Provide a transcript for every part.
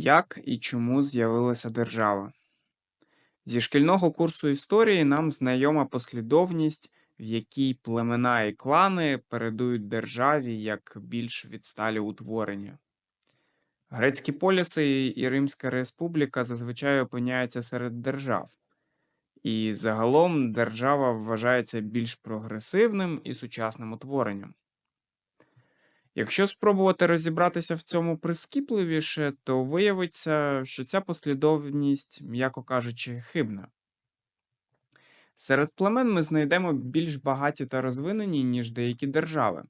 Як і чому з'явилася держава? Зі шкільного курсу історії нам знайома послідовність, в якій племена і клани передують державі як більш відсталі утворення. Грецькі поліси і Римська республіка зазвичай опиняються серед держав, і загалом держава вважається більш прогресивним і сучасним утворенням. Якщо спробувати розібратися в цьому прискіпливіше, то виявиться, що ця послідовність, м'яко кажучи, хибна. Серед племен ми знайдемо більш багаті та розвинені, ніж деякі держави,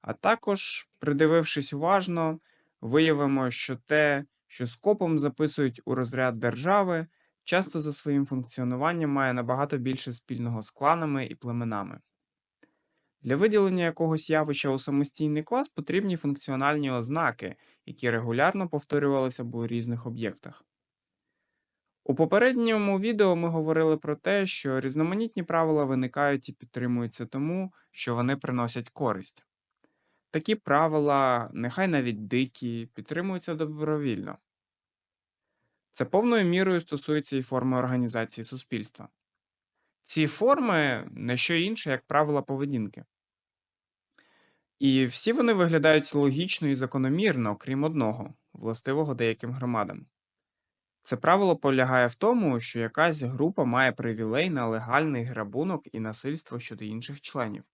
а також, придивившись уважно, виявимо, що те, що скопом записують у розряд держави, часто за своїм функціонуванням має набагато більше спільного з кланами і племенами. Для виділення якогось явища у самостійний клас потрібні функціональні ознаки, які регулярно повторювалися б у різних об'єктах. У попередньому відео ми говорили про те, що різноманітні правила виникають і підтримуються тому, що вони приносять користь. Такі правила, нехай навіть дикі, підтримуються добровільно. Це повною мірою стосується і форми організації суспільства. Ці форми не що інше, як правила поведінки. І всі вони виглядають логічно і закономірно, крім одного, властивого деяким громадам. Це правило полягає в тому, що якась група має привілей на легальний грабунок і насильство щодо інших членів.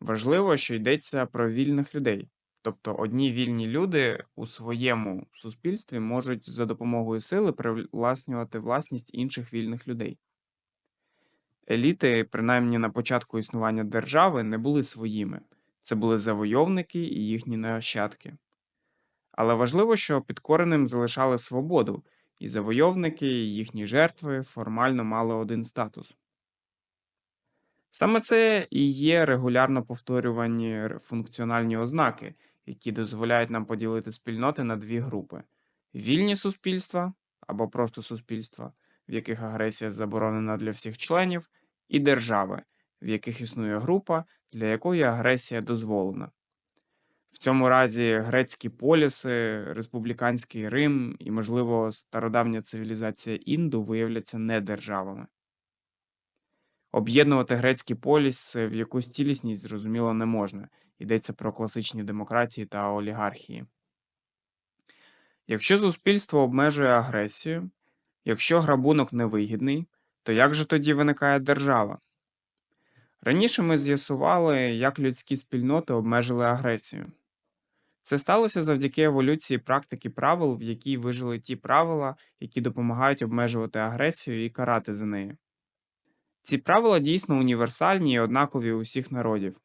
Важливо, що йдеться про вільних людей, тобто одні вільні люди у своєму суспільстві можуть за допомогою сили привласнювати власність інших вільних людей. Еліти, принаймні на початку існування держави, не були своїми. Це були завойовники і їхні нащадки. Але важливо, що підкореним залишали свободу, і завойовники, і їхні жертви формально мали один статус. Саме це і є регулярно повторювані функціональні ознаки, які дозволяють нам поділити спільноти на дві групи: вільні суспільства або просто суспільства, в яких агресія заборонена для всіх членів, і держави, в яких існує група, для якої агресія дозволена. В цьому разі грецькі поліси, республіканський Рим і, можливо, стародавня цивілізація Інду виявляться не державами. Об'єднувати грецький поліс в якусь цілісність зрозуміло не можна йдеться про класичні демократії та олігархії. Якщо суспільство обмежує агресію, якщо грабунок невигідний, то як же тоді виникає держава? Раніше ми з'ясували, як людські спільноти обмежили агресію. Це сталося завдяки еволюції практики правил, в якій вижили ті правила, які допомагають обмежувати агресію і карати за неї. Ці правила дійсно універсальні і однакові у всіх народів.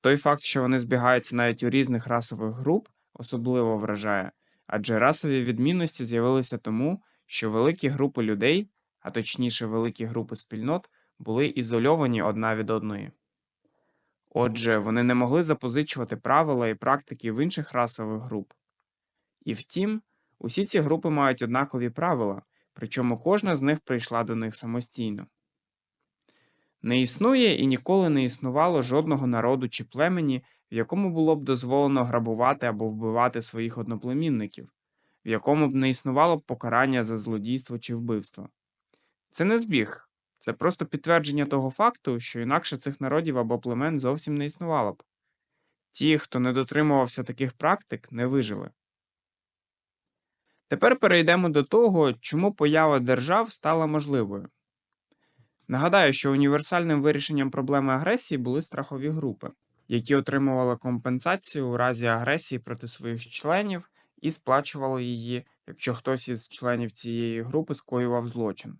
Той факт, що вони збігаються навіть у різних расових груп, особливо вражає, адже расові відмінності з'явилися тому, що великі групи людей, а точніше великі групи спільнот, були ізольовані одна від одної. Отже, вони не могли запозичувати правила і практики в інших расових груп. І втім, усі ці групи мають однакові правила, причому кожна з них прийшла до них самостійно. Не існує і ніколи не існувало жодного народу чи племені, в якому було б дозволено грабувати або вбивати своїх одноплемінників, в якому б не існувало б покарання за злодійство чи вбивство. Це не збіг, це просто підтвердження того факту, що інакше цих народів або племен зовсім не існувало б. Ті, хто не дотримувався таких практик, не вижили. Тепер перейдемо до того, чому поява держав стала можливою. Нагадаю, що універсальним вирішенням проблеми агресії були страхові групи, які отримували компенсацію у разі агресії проти своїх членів і сплачували її, якщо хтось із членів цієї групи скоював злочин.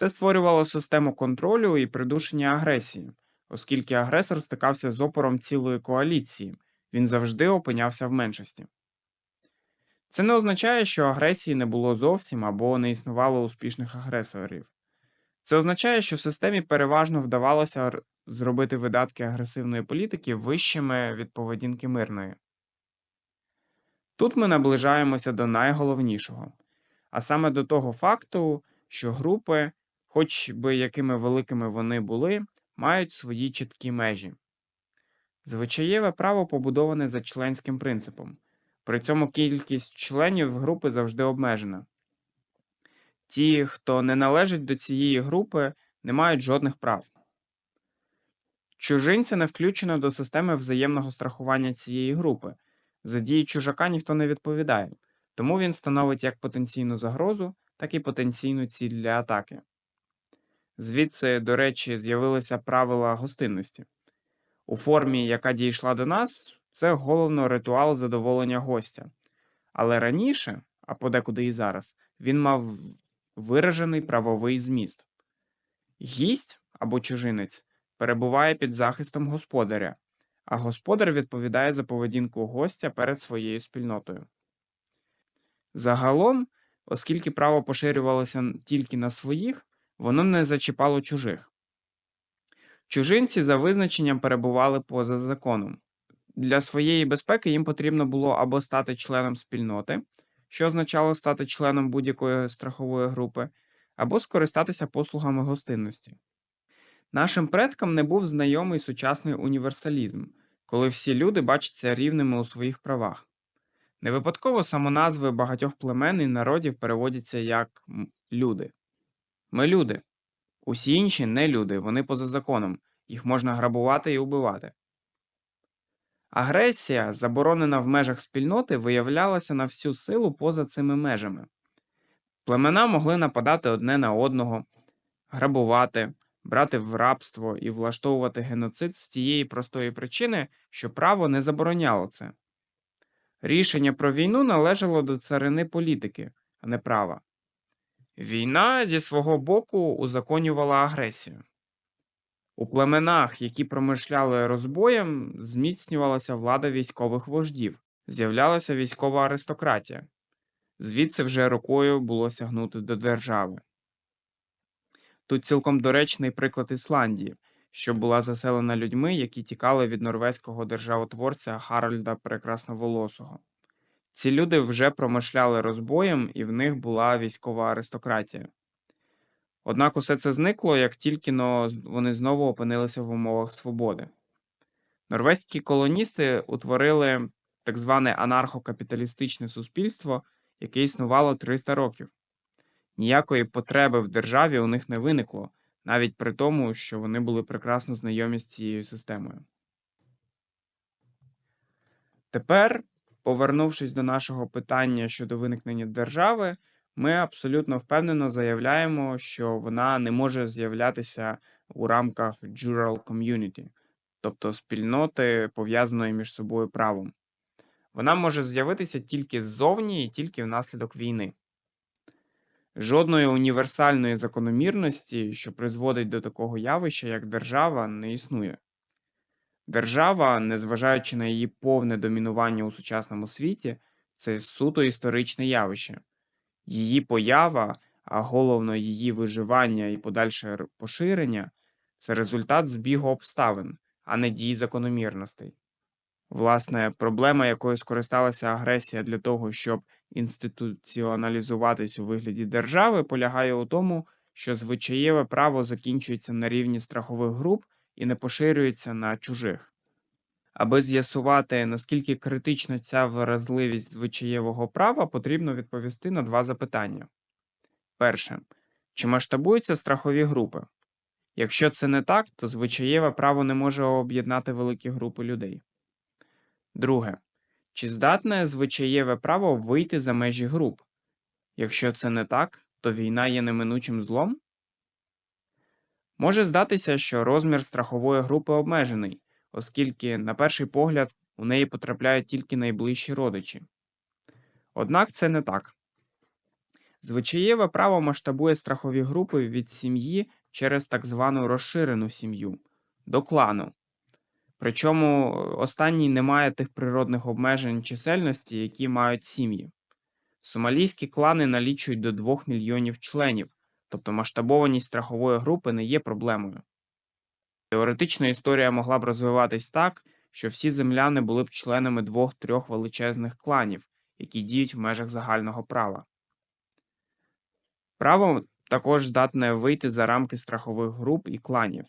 Це створювало систему контролю і придушення агресії, оскільки агресор стикався з опором цілої коаліції, він завжди опинявся в меншості. Це не означає, що агресії не було зовсім або не існувало успішних агресорів. Це означає, що в системі переважно вдавалося зробити видатки агресивної політики вищими від поведінки мирної. Тут ми наближаємося до найголовнішого, а саме до того факту, що групи хоч би якими великими вони були, мають свої чіткі межі. Звичаєве право побудоване за членським принципом. При цьому кількість членів групи завжди обмежена. Ті, хто не належить до цієї групи, не мають жодних прав. Чужинця не включено до системи взаємного страхування цієї групи. За дії чужака ніхто не відповідає, тому він становить як потенційну загрозу, так і потенційну ціль для атаки. Звідси, до речі, з'явилися правила гостинності. У формі, яка дійшла до нас, це головно ритуал задоволення гостя. Але раніше, а подекуди і зараз, він мав виражений правовий зміст. Гість або чужинець перебуває під захистом господаря, а господар відповідає за поведінку гостя перед своєю спільнотою. Загалом, оскільки право поширювалося тільки на своїх, воно не зачіпало чужих. Чужинці за визначенням перебували поза законом. Для своєї безпеки їм потрібно було або стати членом спільноти, що означало стати членом будь-якої страхової групи, або скористатися послугами гостинності. Нашим предкам не був знайомий сучасний універсалізм, коли всі люди бачаться рівними у своїх правах. Не випадково самоназви багатьох племен і народів переводяться як люди. Ми люди. Усі інші не люди, вони поза законом, їх можна грабувати і убивати. Агресія, заборонена в межах спільноти, виявлялася на всю силу поза цими межами. Племена могли нападати одне на одного, грабувати, брати в рабство і влаштовувати геноцид з тієї простої причини, що право не забороняло це. Рішення про війну належало до царини політики, а не права. Війна зі свого боку узаконювала агресію. У племенах, які промишляли розбоєм, зміцнювалася влада військових вождів, з'являлася військова аристократія. Звідси вже рукою було сягнути до держави. Тут цілком доречний приклад Ісландії, що була заселена людьми, які тікали від норвезького державотворця Харальда Прекрасноволосого. Ці люди вже промишляли розбоєм, і в них була військова аристократія. Однак усе це зникло, як тільки вони знову опинилися в умовах свободи. Норвезькі колоністи утворили так зване анархокапіталістичне суспільство, яке існувало 300 років. Ніякої потреби в державі у них не виникло, навіть при тому, що вони були прекрасно знайомі з цією системою. Тепер, повернувшись до нашого питання щодо виникнення держави, ми абсолютно впевнено заявляємо, що вона не може з'являтися у рамках jural community, тобто спільноти, пов'язаної між собою правом. Вона може з'явитися тільки ззовні і тільки внаслідок війни. Жодної універсальної закономірності, що призводить до такого явища, як держава, не існує. Держава, незважаючи на її повне домінування у сучасному світі, це суто історичне явище. Її поява, а головно її виживання і подальше поширення це результат збігу обставин, а не дій закономірностей. Власне, проблема, якою скористалася агресія для того, щоб інституціоналізуватись у вигляді держави, полягає у тому, що звичаєве право закінчується на рівні страхових груп і не поширюється на чужих. Аби з'ясувати, наскільки критична ця вразливість звичаєвого права, потрібно відповісти на два запитання. Перше. Чи масштабуються страхові групи? Якщо це не так, то звичаєве право не може об'єднати великі групи людей. Друге. Чи здатне звичаєве право вийти за межі груп? Якщо це не так, то війна є неминучим злом? Може здатися, що розмір страхової групи обмежений, оскільки, на перший погляд, у неї потрапляють тільки найближчі родичі. Однак це не так. Звичаєве право масштабує страхові групи від сім'ї через так звану розширену сім'ю до клану. Причому останній не має тих природних обмежень чисельності, які мають сім'ї. Сомалійські клани налічують до 2 мільйонів членів, тобто масштабованість страхової групи не є проблемою. Теоретично історія могла б розвиватись так, що всі земляни були б членами двох-трьох величезних кланів, які діють в межах загального права. Право також здатне вийти за рамки страхових груп і кланів.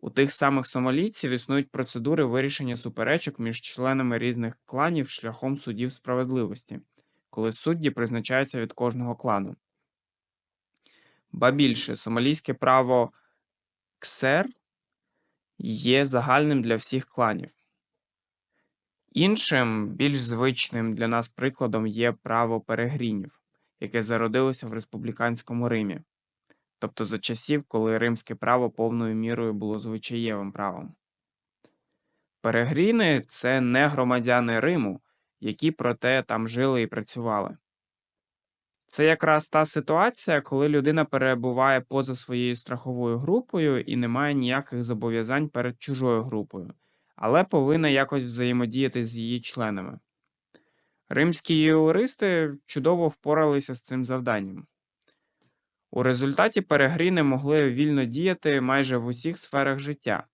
У тих самих сомалійців існують процедури вирішення суперечок між членами різних кланів шляхом судів справедливості, коли судді призначаються від кожного клану. Ба більше, сомалійське право ксер є загальним для всіх кланів. Іншим, більш звичним для нас прикладом є право перегрінів, яке зародилося в республіканському Римі, тобто за часів, коли римське право повною мірою було звичаєвим правом. Перегріни це не громадяни Риму, які проте там жили і працювали. Це якраз та ситуація, коли людина перебуває поза своєю страховою групою і не має ніяких зобов'язань перед чужою групою, але повинна якось взаємодіяти з її членами. Римські юристи чудово впоралися з цим завданням. У результаті перегріни могли вільно діяти майже в усіх сферах життя,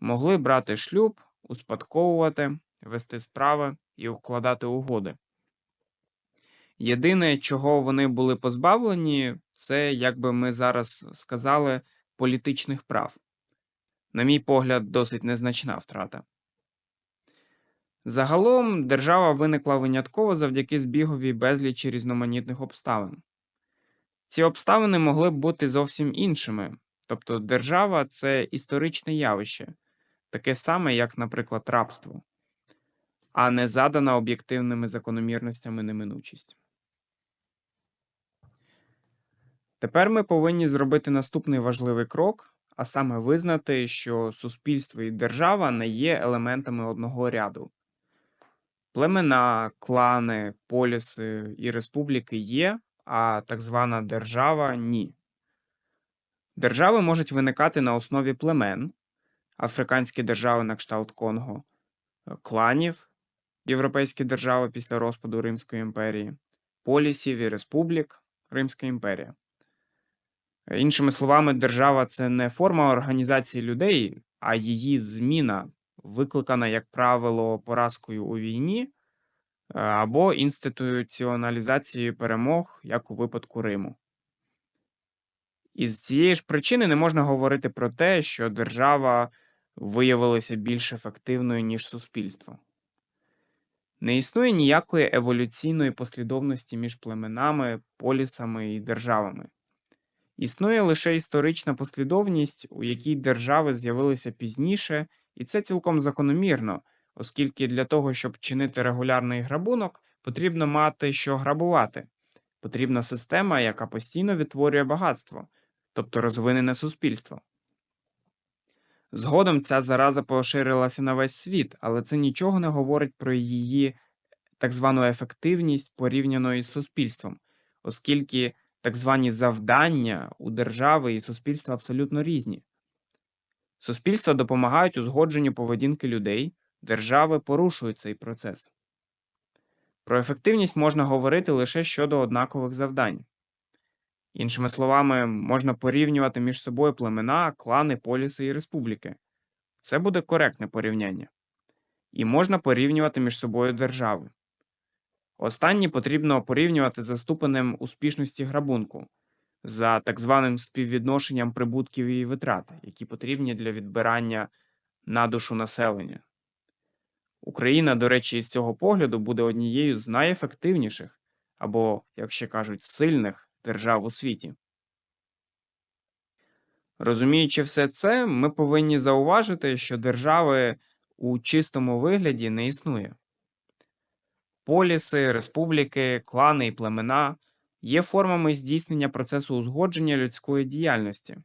могли брати шлюб, успадковувати, вести справи і укладати угоди. Єдине, чого вони були позбавлені, це, як би ми зараз сказали, політичних прав. На мій погляд, досить незначна втрата. Загалом держава виникла винятково завдяки збігові безлічі різноманітних обставин. Ці обставини могли б бути зовсім іншими, тобто держава це історичне явище, таке саме, як, наприклад, рабство, а не задана об'єктивними закономірностями неминучість. Тепер ми повинні зробити наступний важливий крок, а саме визнати, що суспільство і держава не є елементами одного ряду. Племена, клани, поліси і республіки є, а так звана держава ні. Держави можуть виникати на основі племен, африканські держави на кшталт Конго, кланів, європейські держави після розпаду Римської імперії, полісів і республік Римська імперія. Іншими словами, держава це не форма організації людей, а її зміна, викликана, як правило, поразкою у війні е, або інституціоналізацією перемог, як у випадку Риму. Із цієї ж причини не можна говорити про те, що держава виявилася більш ефективною, ніж суспільство. Не існує ніякої еволюційної послідовності між племенами, полісами і державами. Існує лише історична послідовність, у якій держави з'явилися пізніше, і це цілком закономірно, оскільки для того, щоб чинити регулярний грабунок, потрібно мати що грабувати. Потрібна система, яка постійно відтворює багатство, тобто розвинене суспільство. Згодом ця зараза поширилася на весь світ, але це нічого не говорить про її так звану ефективність порівняно із суспільством, оскільки так звані завдання у держави і суспільства абсолютно різні. Суспільства допомагають узгодженню поведінки людей, держави порушують цей процес. Про ефективність можна говорити лише щодо однакових завдань. Іншими словами, можна порівнювати між собою племена, клани, поліси і республіки. Це буде коректне порівняння. І можна порівнювати між собою держави. Останні потрібно порівнювати за ступенем успішності грабунку, за так званим співвідношенням прибутків і витрат, які потрібні для відбирання на душу населення. Україна, до речі, з цього погляду буде однією з найефективніших або, як ще кажуть, сильних держав у світі. Розуміючи все це, ми повинні зауважити, що держави у чистому вигляді не існує. Поліси, республіки, клани і племена є формами здійснення процесу узгодження людської діяльності,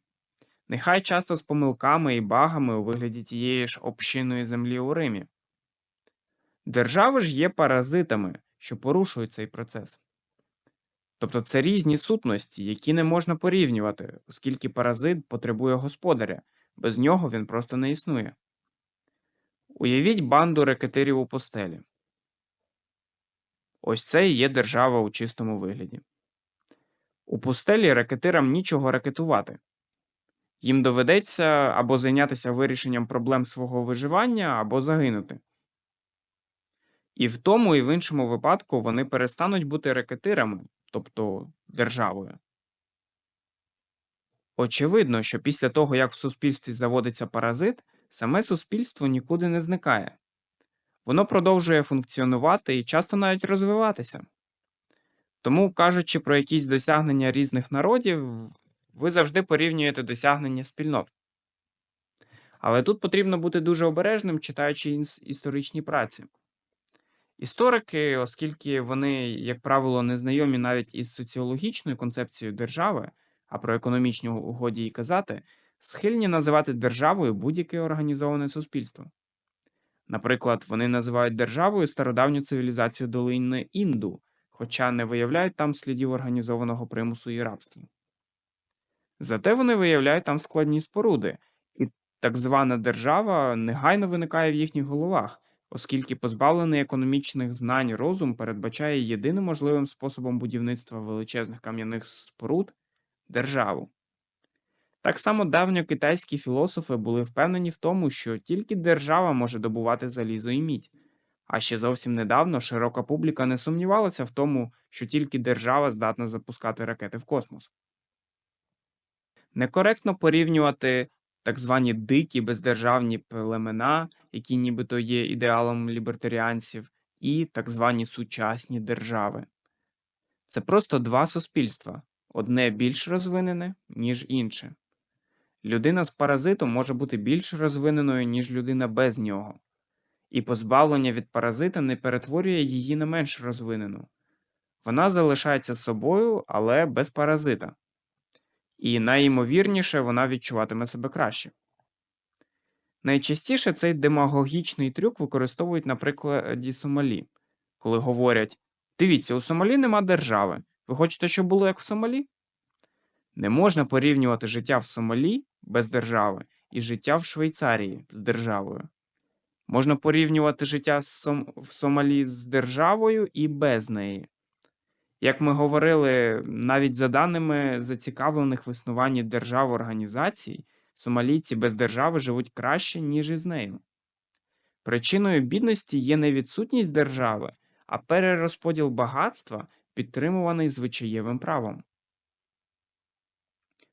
нехай часто з помилками і багами у вигляді тієї ж общинної землі у Римі. Держави ж є паразитами, що порушують цей процес. Тобто це різні сутності, які не можна порівнювати, оскільки паразит потребує господаря, без нього він просто не існує. Уявіть банду рекетирів у постелі. Ось це і є держава у чистому вигляді. У пустелі ракетирам нічого ракетувати. Їм доведеться або зайнятися вирішенням проблем свого виживання, або загинути. І в тому і в іншому випадку вони перестануть бути ракетирами, тобто державою. Очевидно, що після того, як в суспільстві заводиться паразит, саме суспільство нікуди не зникає. Воно продовжує функціонувати і часто навіть розвиватися. Тому, кажучи про якісь досягнення різних народів, ви завжди порівнюєте досягнення спільнот. Але тут потрібно бути дуже обережним, читаючи історичні праці. Історики, оскільки вони, як правило, не знайомі навіть із соціологічною концепцією держави, а про економічну угоді і казати, схильні називати державою будь-яке організоване суспільство. Наприклад, вони називають державою стародавню цивілізацію долини Інду, хоча не виявляють там слідів організованого примусу і рабства. Зате вони виявляють там складні споруди, і так звана держава негайно виникає в їхніх головах, оскільки позбавлений економічних знань розум передбачає єдиним можливим способом будівництва величезних кам'яних споруд державу. Так само давньокитайські філософи були впевнені в тому, що тільки держава може добувати залізо і мідь. А ще зовсім недавно широка публіка не сумнівалася в тому, що тільки держава здатна запускати ракети в космос. Некоректно порівнювати так звані дикі бездержавні племена, які нібито є ідеалом лібертаріанців, і так звані сучасні держави. Це просто два суспільства, одне більш розвинене, ніж інше. Людина з паразитом може бути більш розвиненою, ніж людина без нього, і позбавлення від паразита не перетворює її на менш розвинену. Вона залишається собою, але без паразита. І найімовірніше вона відчуватиме себе краще. Найчастіше цей демагогічний трюк використовують на прикладі Сомалі, коли говорять: Дивіться, у Сомалі нема держави. Ви хочете, щоб було як в Сомалі? Не можна порівнювати життя в Сомалі без держави і життя в Швейцарії з державою. Можна порівнювати життя в Сомалі з державою і без неї. Як ми говорили, навіть за даними зацікавлених в існуванні держав організацій, сомалійці без держави живуть краще, ніж із нею. Причиною бідності є не відсутність держави, а перерозподіл багатства, підтримуваний звичаєвим правом.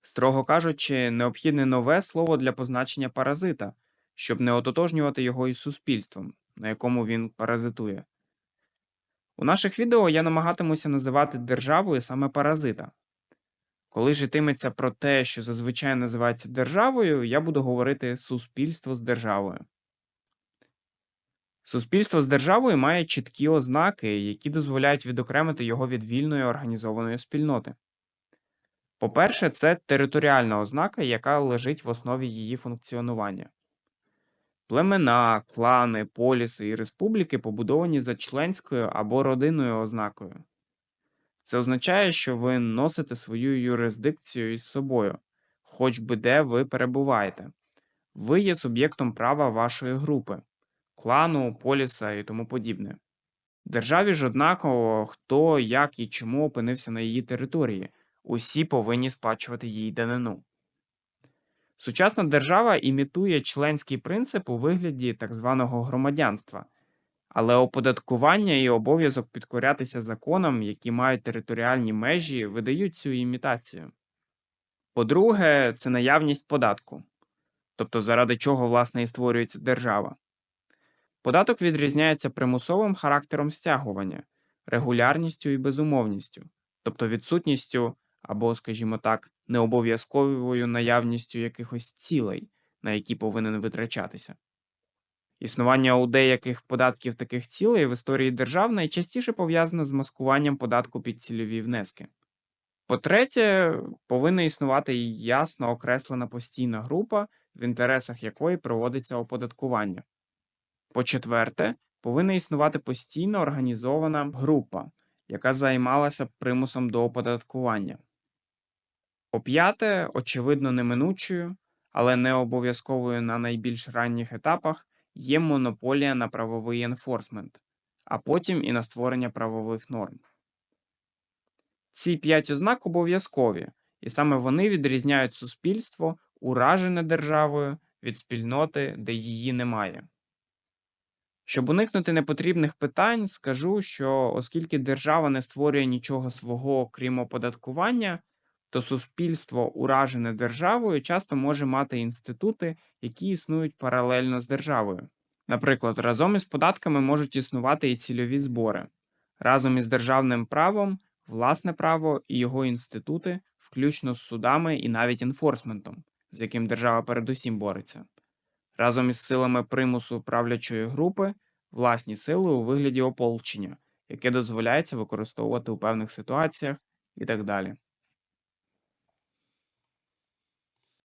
Строго кажучи, необхідне нове слово для позначення паразита, щоб не ототожнювати його із суспільством, на якому він паразитує. У наших відео я намагатимуся називати державою саме паразита. Коли ж йтиметься про те, що зазвичай називається державою, я буду говорити суспільство з державою. Суспільство з державою має чіткі ознаки, які дозволяють відокремити його від вільної організованої спільноти. По-перше, це територіальна ознака, яка лежить в основі її функціонування. Племена, клани, поліси і республіки побудовані за членською або родинною ознакою. Це означає, що ви носите свою юрисдикцію із собою, хоч би де ви перебуваєте. Ви є суб'єктом права вашої групи, клану, поліса і тому подібне. Державі ж однаково, хто, як і чому опинився на її території, усі повинні сплачувати їй данину. Сучасна держава імітує членський принцип у вигляді так званого громадянства, але оподаткування і обов'язок підкорятися законам, які мають територіальні межі, видають цю імітацію. По-друге, це наявність податку, тобто заради чого власне і створюється держава. Податок відрізняється примусовим характером стягування, регулярністю і безумовністю, тобто відсутністю або, скажімо так, необов'язковою наявністю якихось цілей, на які повинен витрачатися. Існування у деяких податків таких цілей в історії держав найчастіше пов'язано з маскуванням податку під цільові внески. По-третє, повинна існувати ясно окреслена постійна група, в інтересах якої проводиться оподаткування. По-четверте, повинна існувати постійно організована група, яка займалася примусом до оподаткування. По-п'яте, очевидно неминучою, але не обов'язковою на найбільш ранніх етапах є монополія на правовий енфорсмент, а потім і на створення правових норм. Ці п'ять ознак обов'язкові, і саме вони відрізняють суспільство, уражене державою, від спільноти, де її немає. Щоб уникнути непотрібних питань, скажу, що оскільки держава не створює нічого свого, крім оподаткування, то суспільство, уражене державою, часто може мати інститути, які існують паралельно з державою. Наприклад, разом із податками можуть існувати і цільові збори, разом із державним правом, власне право і його інститути, включно з судами і навіть енфорсментом, з яким держава передусім бореться, разом із силами примусу правлячої групи, власні сили у вигляді ополчення, яке дозволяється використовувати у певних ситуаціях і так далі.